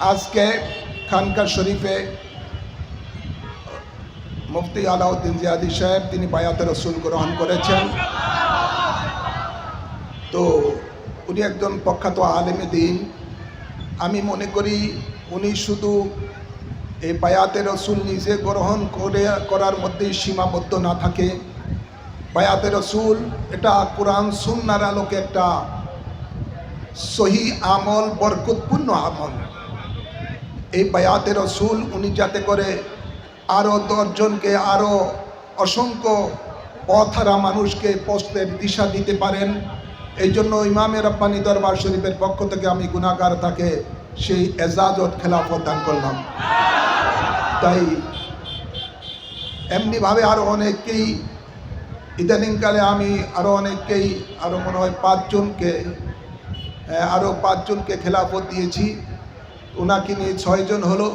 আজকে খানকা শরীফে মুফতি আলাউদ্দিন জিয়াদি সাহেব, তিনি বায়াতে রসুল গ্রহণ করেছেন। তো উনি একজন প্রখ্যাত আলেমে দিন। আমি মনে করি উনি শুধু এই বায়াতে রসুল নিজে গ্রহণ করে, করার মধ্যেই সীমাবদ্ধ না থাকে। বায়াতে রসুল এটা কোরআন সুন্নার আলোকে একটা সহি আমল, বরকতপূর্ণ আমল। এই বায়াতে রসুল, উনি যাতে করে আরও দশজনকে আরও অসংখ্য পথহারা মানুষকে পোস্টের দিশা দিতে পারেন, এই জন্য ইমামে রব্বানি দরবার শরীফের পক্ষ থেকে আমি গুণাগার তাকে সেই এজাজত খেলাফত দান করলাম। তাই এমনিভাবে আরও অনেককেই ইদানিংকালে আমি আরও অনেককেই আরও মনে হয় পাঁচজনকে আরও পাঁচজনকে খেলাফত দিয়েছি। ওনাকে নিয়ে ছয়জন হলো।